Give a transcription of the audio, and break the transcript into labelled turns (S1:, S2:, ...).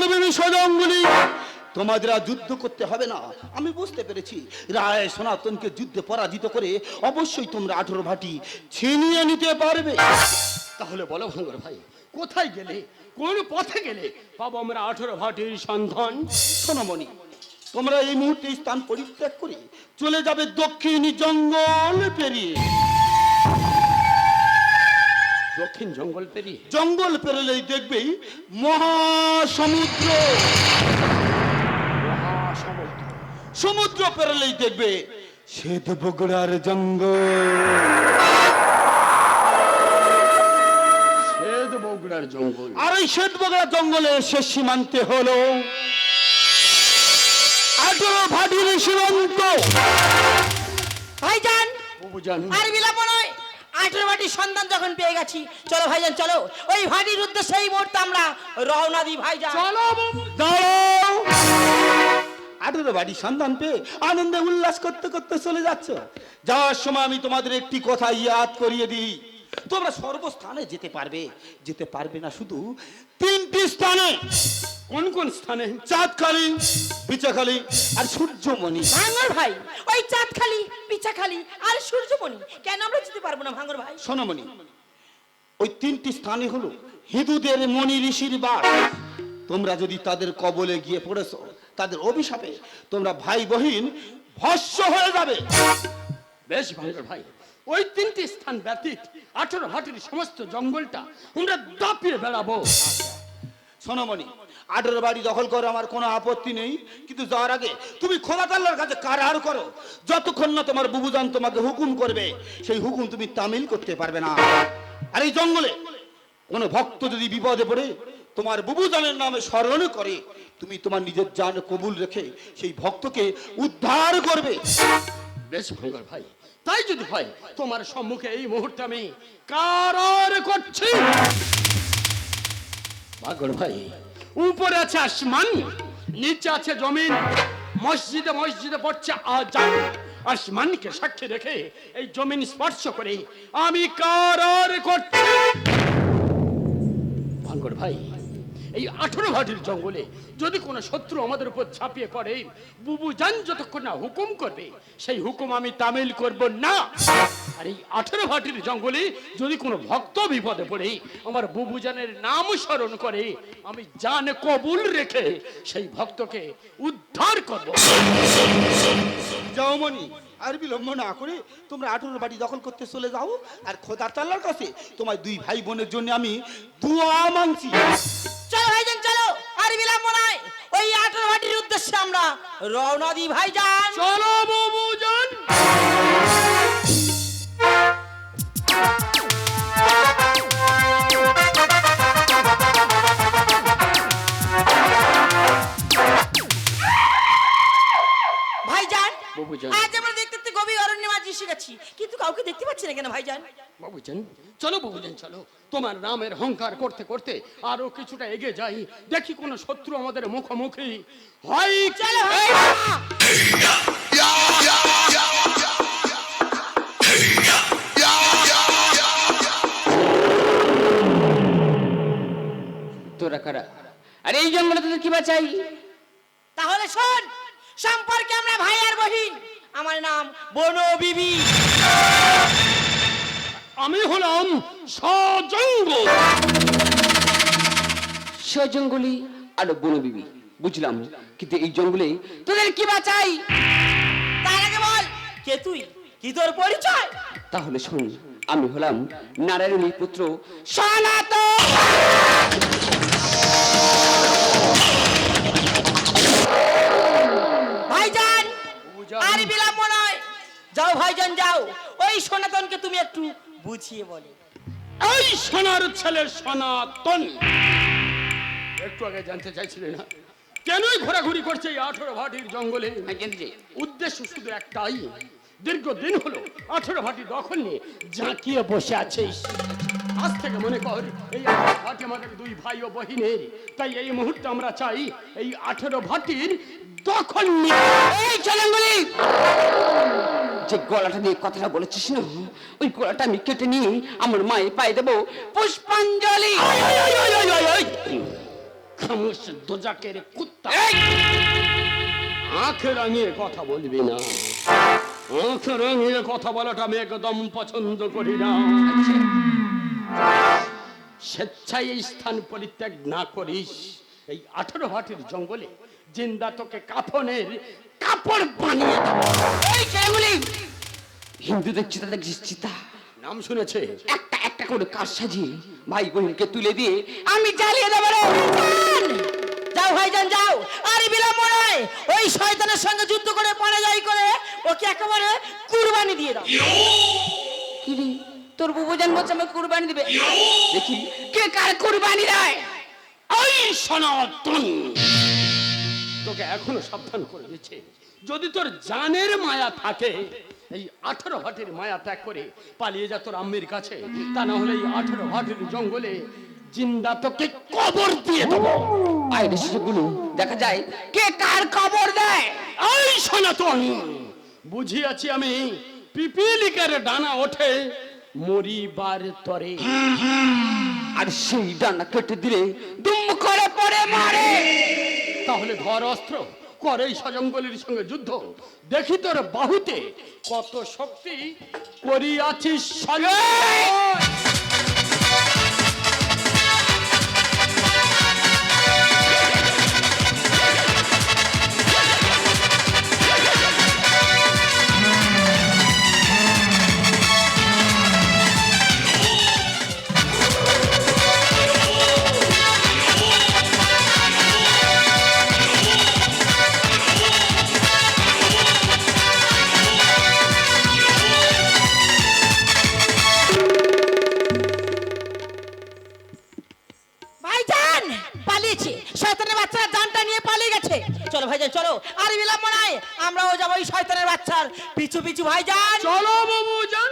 S1: না সজঙ্গলি তোমাদের আর যুদ্ধ করতে হবে না। আমি বুঝতে পেরেছি। রায় সনাতনকে যুদ্ধে পরাজিত করে অবশ্যই তোমরা আঠেরো ভাটি ছিনিয়ে নিতে পারবে।
S2: তাহলে বলো ভাই, কোথায় গেলে? কোন পথে গেলে? পাবো আমরা আঠেরো ভাটির সন্ধান।
S1: সোনমণি তোমরা এই মুহূর্তে স্থান পরিত্যাগ করে চলে যাবে দক্ষিণী জঙ্গল পেরিয়ে।
S2: দক্ষিণ জঙ্গল পেরিয়ে।
S1: জঙ্গল পেরোলেই দেখবেই মহাসমুদ্র।
S2: মহাসমুদ্র।
S1: সমুদ্র পেরোলেই দেখবে শ্বেত বগুড়ার জঙ্গল।
S2: শ্বেত বগুড়ার জঙ্গল।
S1: আর এই শ্বেত বগুড়া জঙ্গলে শেষ সীমান্তে হলো আঠেরো ভাটির সীমান্ত।
S3: ভাইজান আর বিলম্ব নয়। আঠেরো ভাটির সন্ধান যখন পেয়ে গেছি চলো ভাইজান চলো। ওই ভাটির উদ্দেশ্যে এই মুহূর্তে আমরা রওনা দিই ভাইজান।
S2: চলো
S1: দাঁড়াও। আঠেরো বাড়ি সন্ধান পেয়ে আনন্দে উল্লাস করতে করতে চলে যাচ্ছ। যাওয়ার সময় আমি তোমাদের একটি কথা ইয়াদ করিয়ে দিই। তোমরা সর্বস্থানে যেতে পারবে যেতে পারবে না শুধু তিনটি স্থানে।
S2: কোন কোন স্থানে?
S1: চাঁদখালি পিচাখালি আর সূর্যমণি।
S3: ভাঙর ভাই ওই চাঁদখালি পিছাখালি আর সূর্যমণি কেন আমরা যেতে পারব না ভাঙর ভাই?
S1: সোনমণি ওই তিনটি স্থানে হলো হিন্দুদের মণি ঋষির বাস। তোমরা যদি তাদের কবলে গিয়ে পড়েছো তাদের অভিশাপে তোমরা ভাই বহিন ভস্য হয়ে যাবে।
S2: বেশ ভাঙ্গর ভাই ওই তিনটি স্থান ব্যতীত আঠেরো ভাটির সমস্ত জঙ্গলটা আমরা দাপিয়ে বেড়াবো।
S1: সোনমণি আঠেরো বাড়ি দখল করো, আমার কোনো আপত্তি নেই। কিন্তু যাওয়ার আগে তুমি খোদা তাল্লার কাছে কারার করো। যতক্ষণ না তোমার বুবুজান তোমাকে হুকুম করবে, সেই হুকুম তুমি তামিল করতে পারবে না। আর এই জঙ্গলে কোনো ভক্ত যদি বিপদে পড়ে, তোমার বুবুজানের নামে স্মরণ করে, তুমি তোমার নিজের জান কবুল রেখে সেই ভক্তকে উদ্ধার করবে।
S2: বেশ ভাঙ্গর ভাই, তাই যদি হয়, তোমার সম্মুখে এই মুহূর্তে আমি কারার করছি। ভাঙ্গর ভাই উপরে আছে আসমান, নিচে আছে জমিন, মসজিদে মসজিদে পড়ছে আজান। আসমানকে সাক্ষী রেখে এই জমিন স্পর্শ করে। আমি কারার করছি? ভাঙ্গর ভাই এই আঠারো ভাটির জঙ্গলে যদি কোনো শত্রু আমাদের উপর ঝাঁপিয়ে পড়ে, বুবু জান যতক্ষণ না হুকুম করবে, সেই হুকুম আমি তামিল করব না। আর এই আঠারো ভাটির জঙ্গলে যদি কোনো ভক্ত বিপদে পড়ে, আমার বুবু জানের নাম স্মরণ করে, আমি জান কবুল রেখে সেই ভক্তকে উদ্ধার করব।
S1: যাও আর বিলম্ব না করে তোমরা আঠেরো বাড়ি দখল করতে চলে যাও। আর খোদা তাল্লার কাছে তোমার দুই ভাই বোনের জন্য আমি দুয়া মানছি।
S3: চলো ভাইজান চলো। আর বিলম্ব নয়। ওই আঠেরো ভাটির উদ্দেশ্যে আমরা রওনা দিই ভাইজান।
S2: চলো বুবু বাবুজান।
S3: আজ আমরা গভীর অরণ্যে মাঝে এসে গেছি। কিন্তু কাউকে দেখতে পাচ্ছি না কেন ভাইজান?
S2: বাবুজান চলো বাবুজান চলো। তোমার নামের হংকার করতে করতে আরও কিছুটা এগিয়ে যাই। দেখি কোন শত্রু আমাদের মুখোমুখি। হয়
S3: চলো
S4: তোরা কারা? আরে এই জঙ্গলে তোদের কি বাঁচাই?
S3: তাহলে শোন সম্পর্কে আমরা ভাই আর বহিন। আমার নাম বনো বিবি।
S2: আমি হলাম সজঙ্গ।
S4: জঙ্গলি আর বনবিবি বুঝলাম। কিন্তু এই জঙ্গলে তোদের কি বাঁচাই?
S3: তার আগে বল কে তুই? কি তোর পরিচয়?
S4: তাহলে শোন আমি হলাম নারায়ণীর পুত্র সনাতন।
S3: একটু বুঝিয়ে বলে।
S2: এই সোনার ছেলে সনাতন। একটু আগে জানতে চাইছিলেন না? কেনই ঘোরাঘুরি করছে এই আঠেরো ভাটির জঙ্গলে?
S4: চাই।
S2: উদ্দেশ্য শুধু একটাই। দীর্ঘদিন হলো আঠেরো ভাটি দখল নিয়ে জাঁকিয়ে বসে আছে আজ থেকে মনে কর এই আঠেরো ভাটি আমাদের দুই ভাই ও বহিনের। তাই এই মুহূর্তে আমরা চাই এই আঠেরো ভাটির দখল নিয়ে।
S4: এই জঙ্গলি যে গলাটা দিয়ে কথাটা বলেছিস না? ওই গলাটা আমি কেটে নিয়ে আমার মায়ের পায়ে দেবো। পুষ্পাঞ্জলি!
S2: খামোশ দোজাকের কুত্তা। আখ রাঙিয়ে কথা বলবি না। আখ রাঙিয়ে কথা বলাটা আমি একদম পছন্দ করি না। স্বেচ্ছায় এই স্থান পরিত্যাগ না করিস। এই আঠারো হাটের জঙ্গলে জিন্দা তোকে কাফনের কাপড় বানিয়ে দেবো।
S4: এই ছেলেগুলি হিন্দুদের চিতা দেখছিস চিতা।
S2: নাম শুনেছে?
S4: একটা একটা করে কাজ সাজিয়ে ভাই বোনকে তুলে দিয়ে আমি জ্বালিয়ে দেবো রে।
S3: যাও ভাইজান যাও। আরে বিলম্ব নয় ওই শয়তানের সঙ্গে যুদ্ধ করে পরাজয় করে ওকে একেবারে কুরবানি দিয়ে দাও।
S4: কি রে? তোর বুবুজান বলছে আমাকে কুরবানি দিবে। দেখি কে কার কুরবানি দেয়?
S2: ওই সনাতন। তোকে এখনও সাবধান করে দিচ্ছে যদি তোর জানের মায়া থাকে এই আঠারো হাটের মায়া ত্যাগ করে পালিয়ে যা তোর আম্মির কাছে তা না হলে এই আঠারো হাটের জঙ্গলে জিন্দা তোকে কবর দিয়ে দেবো।
S4: দেখা যায় কে কার কবর দেয়?
S2: এই সনাতন বুঝিয়াছি আমি পিপিলিকার ডানা ওঠে মরিবার তরে।
S4: আর সেই ডানা কেটে দিলে দুম করে পড়ে মারে।
S2: তাহলে ধর অস্ত্র করে এই সজঙ্গলের সঙ্গে যুদ্ধ দেখি তোর বাহুতে কত শক্তি করিয়াছিস সঞ্জয়।
S3: পালিয়েছে। শয়তানের বাচ্চারা জানটা নিয়ে পালিয়ে গেছে। চলো ভাইজান, চলো। আর বিলম্ব নাই আমরাও যাব ওই শয়তানের বাচ্চার। পিছু পিছু ভাইজান।
S2: চলো বাবু যান